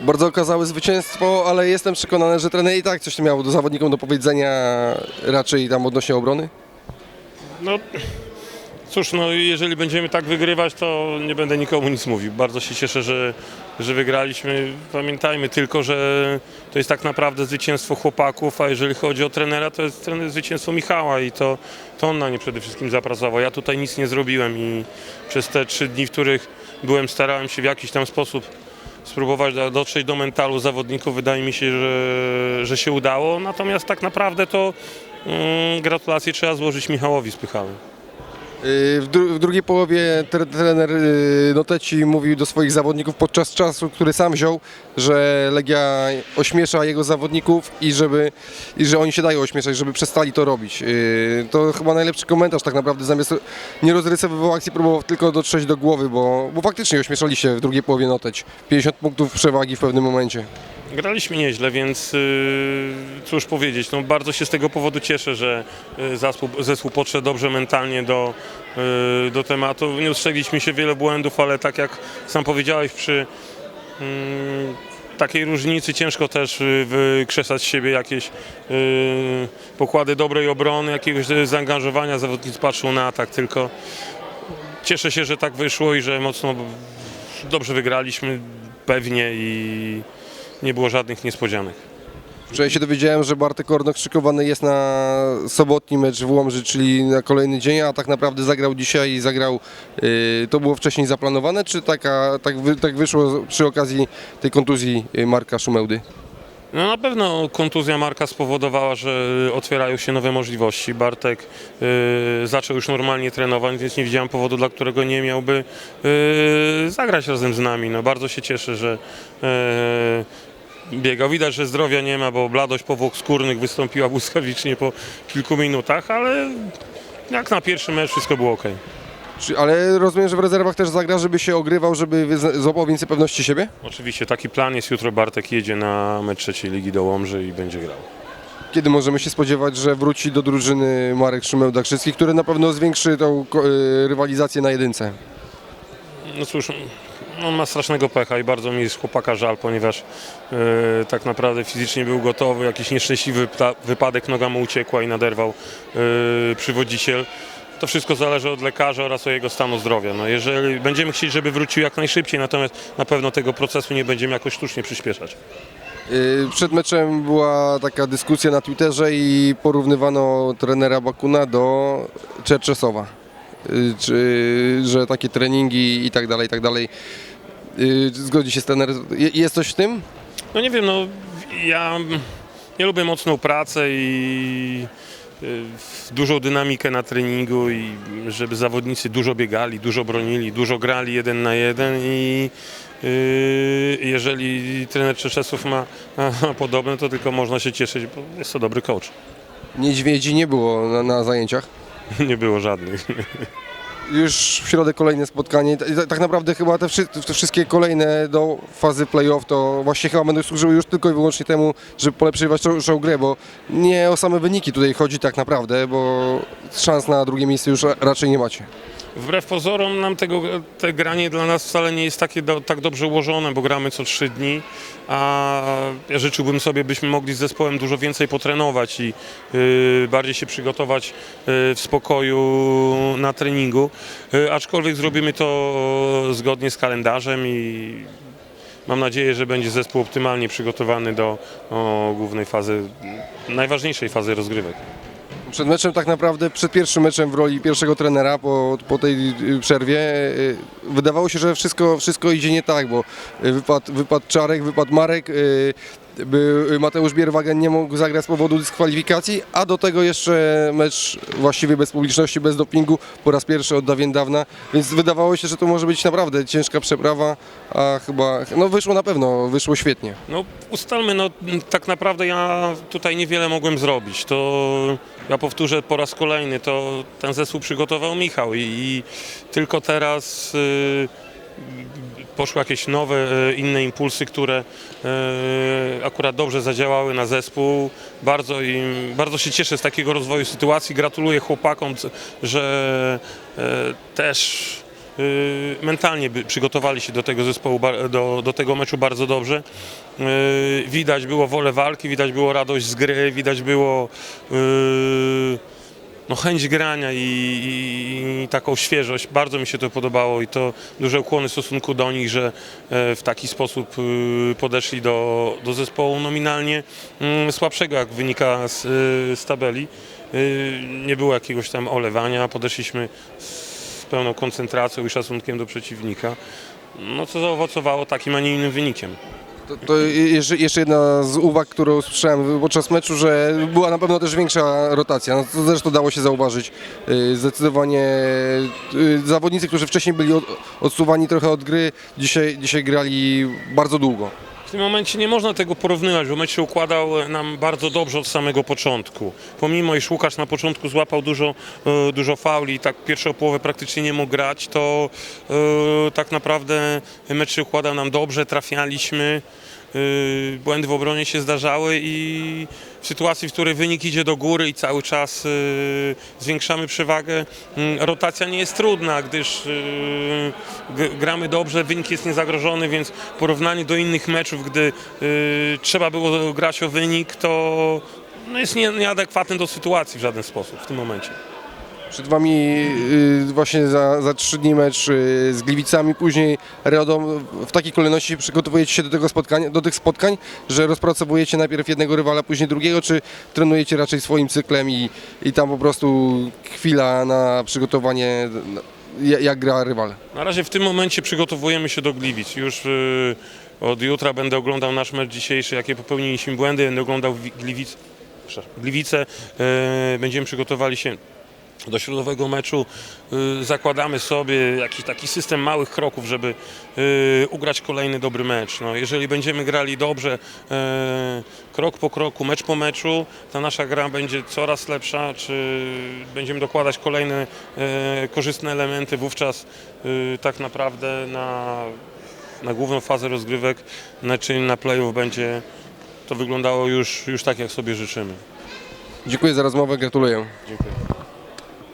Bardzo okazały zwycięstwo, ale jestem przekonany, że trener i tak coś miał do zawodnikom do powiedzenia raczej tam odnośnie obrony. No cóż, no jeżeli będziemy tak wygrywać, to nie będę nikomu nic mówił. Bardzo się cieszę, że, że wygraliśmy. Pamiętajmy tylko, że to jest tak naprawdę zwycięstwo chłopaków, a jeżeli chodzi o trenera, to jest trener zwycięstwo Michała i to, to on na nie przede wszystkim zapracował. Ja tutaj nic nie zrobiłem i przez te trzy dni, w których byłem, starałem się w jakiś tam sposób spróbować do- dotrzeć do mentalu zawodników. Wydaje mi się, że, że się udało. Natomiast tak naprawdę to mm, gratulacje trzeba złożyć Michałowi Spychałem. Yy, W, dru- w drugiej połowie tre- trener yy, Noteci mówił do swoich zawodników podczas czasu, który sam wziął, że Legia ośmiesza jego zawodników i, żeby, i że oni się dają ośmieszać, żeby przestali to robić. Yy, To chyba najlepszy komentarz tak naprawdę, zamiast nie rozrysowywał akcji, próbował tylko dotrzeć do głowy, bo, bo faktycznie ośmieszali się w drugiej połowie Noteć. 50 punktów przewagi w pewnym momencie. Graliśmy nieźle, więc yy, cóż powiedzieć, no bardzo się z tego powodu cieszę, że yy, zespół, zespół podszedł dobrze mentalnie do, yy, do tematu. Nie ustrzegliśmy się wiele błędów, ale tak jak sam powiedziałeś, przy yy, takiej różnicy ciężko też wykrzesać z siebie jakieś pokłady dobrej obrony, jakiegoś zaangażowania. Zawodnicy patrzą na atak, tylko cieszę się, że tak wyszło i że mocno dobrze wygraliśmy, pewnie i nie było żadnych niespodzianek. Wczoraj się dowiedziałem, że Bartek Ornok szykowany jest na sobotni mecz w Łomży, czyli na kolejny dzień, a tak naprawdę zagrał dzisiaj i zagrał, yy, to było wcześniej zaplanowane, czy taka, tak, wy, tak wyszło przy okazji tej kontuzji yy, Marka Szumełdy? No na pewno kontuzja Marka spowodowała, że otwierają się nowe możliwości. Bartek y, zaczął już normalnie trenować, więc nie widziałem powodu, dla którego nie miałby y, zagrać razem z nami. No, bardzo się cieszę, że y, biegał. Widać, że zdrowia nie ma, bo bladość powłok skórnych wystąpiła błyskawicznie po kilku minutach, ale jak na pierwszy mecz wszystko było ok. Czy, ale rozumiem, że w rezerwach też zagra, żeby się ogrywał, żeby złapał więcej pewności siebie? Oczywiście taki plan jest. Jutro Bartek jedzie na mecz trzeciej ligi do Łomży i będzie grał. Kiedy możemy się spodziewać, że wróci do drużyny Marek Szumełda-Krzycki, który na pewno zwiększy tą yy, rywalizację na jedynce? No cóż, on ma strasznego pecha i bardzo mi jest chłopaka żal, ponieważ e, tak naprawdę fizycznie był gotowy, jakiś nieszczęśliwy wypa- wypadek, noga mu uciekła i naderwał e, przywodziciel. To wszystko zależy od lekarza oraz od jego stanu zdrowia. No jeżeli będziemy chcieć, żeby wrócił jak najszybciej, natomiast na pewno tego procesu nie będziemy jakoś sztucznie przyspieszać. Yy, Przed meczem była taka dyskusja na Twitterze i porównywano trenera Bakuna do Czerczesowa. Yy, Czy, że takie treningi i tak dalej, i tak dalej. Yy, Zgodzi się z trener. Je- Jest coś w tym? No nie wiem, no ja nie lubię mocną pracę i y, dużą dynamikę na treningu i żeby zawodnicy dużo biegali, dużo bronili, dużo grali jeden na jeden i y, jeżeli trener Czeszesów ma, ma podobne, to tylko można się cieszyć, bo jest to dobry coach. Niedźwiedzi nie było na, na zajęciach. Nie było żadnych. Już w środę kolejne spotkanie. Tak naprawdę chyba te, te wszystkie kolejne do fazy playoff to właśnie chyba będą służyły już tylko i wyłącznie temu, żeby polepszyć waszą grę, bo nie o same wyniki tutaj chodzi tak naprawdę, bo szans na drugie miejsce już ra- raczej nie macie. Wbrew pozorom nam tego, te granie dla nas wcale nie jest takie do, tak dobrze ułożone, bo gramy co trzy dni, a ja życzyłbym sobie, byśmy mogli z zespołem dużo więcej potrenować i y, bardziej się przygotować y, w spokoju na treningu, y, aczkolwiek zrobimy to zgodnie z kalendarzem i mam nadzieję, że będzie zespół optymalnie przygotowany do o, głównej fazy, najważniejszej fazy rozgrywek. Przed meczem tak naprawdę, przed pierwszym meczem w roli pierwszego trenera po, po tej y, przerwie y, wydawało się, że wszystko, wszystko idzie nie tak, bo y, wypadł, wypadł Czarek, wypadł Marek, Mateusz Bierwagen nie mógł zagrać z powodu dyskwalifikacji, a do tego jeszcze mecz właściwie bez publiczności, bez dopingu, po raz pierwszy od dawien dawna, więc wydawało się, że to może być naprawdę ciężka przeprawa, a chyba, no wyszło na pewno, wyszło świetnie. No ustalmy, no tak naprawdę ja tutaj niewiele mogłem zrobić. To ja powtórzę po raz kolejny, to ten zespół przygotował Michał i, i tylko teraz y, poszły jakieś nowe, y, inne impulsy, które y, akurat dobrze zadziałały na zespół. Bardzo, im, bardzo się cieszę z takiego rozwoju sytuacji. Gratuluję chłopakom, że y, też mentalnie przygotowali się do tego zespołu, do, do tego meczu bardzo dobrze. Widać było wolę walki, widać było radość z gry, widać było no, chęć grania i, i, i taką świeżość. Bardzo mi się to podobało i to duże ukłony w stosunku do nich, że e, w taki sposób y, podeszli do, do zespołu nominalnie mm, słabszego, jak wynika z, y, z tabeli. Y, Nie było jakiegoś tam olewania, podeszliśmy z pełną koncentracją i szacunkiem do przeciwnika. No co zaowocowało takim, a nie innym wynikiem. To, to jeszcze, jeszcze jedna z uwag, którą słyszałem podczas meczu, że była na pewno też większa rotacja. No, to zresztą dało się zauważyć. Y, Zdecydowanie y, zawodnicy, którzy wcześniej byli od, odsuwani trochę od gry, dzisiaj, dzisiaj grali bardzo długo. Tym momencie nie można tego porównywać, bo mecz się układał nam bardzo dobrze od samego początku. Pomimo, iż Łukasz na początku złapał dużo, e, dużo fauli i tak pierwszą połowę praktycznie nie mógł grać, to e, tak naprawdę mecz się układał nam dobrze, trafialiśmy. E, Błędy w obronie się zdarzały i w sytuacji, w której wynik idzie do góry i cały czas e, zwiększamy przewagę, mm, rotacja nie jest trudna, gdyż gramy dobrze, wynik jest niezagrożony, więc w porównaniu do innych meczów, gdy y, trzeba było grać o wynik, to no jest nie, nieadekwatny do sytuacji w żaden sposób w tym momencie. Przed Wami y, właśnie za, za trzy dni mecz y, z Gliwicami, później Reodom. W takiej kolejności przygotowujecie się do tego spotkania, do tych spotkań, że rozpracowujecie najpierw jednego rywala, później drugiego, czy trenujecie raczej swoim cyklem i, i tam po prostu chwila na przygotowanie, na- ja- jak gra rywal? Na razie w tym momencie przygotowujemy się do Gliwic. Już y, od jutra będę oglądał nasz mecz dzisiejszy, jakie popełniliśmy błędy, będę oglądał Wi- Gliwic, Gliwice. Y, będziemy przygotowali się do środowego meczu. Y, zakładamy sobie jakiś taki system małych kroków, żeby y, ugrać kolejny dobry mecz. No, jeżeli będziemy grali dobrze, y, krok po kroku, mecz po meczu, ta nasza gra będzie coraz lepsza, czy będziemy dokładać kolejne korzystne elementy, wówczas tak naprawdę na, na główną fazę rozgrywek, na, czyli na playoff będzie to wyglądało już, już tak, jak sobie życzymy. Dziękuję za rozmowę, gratuluję. Dziękuję.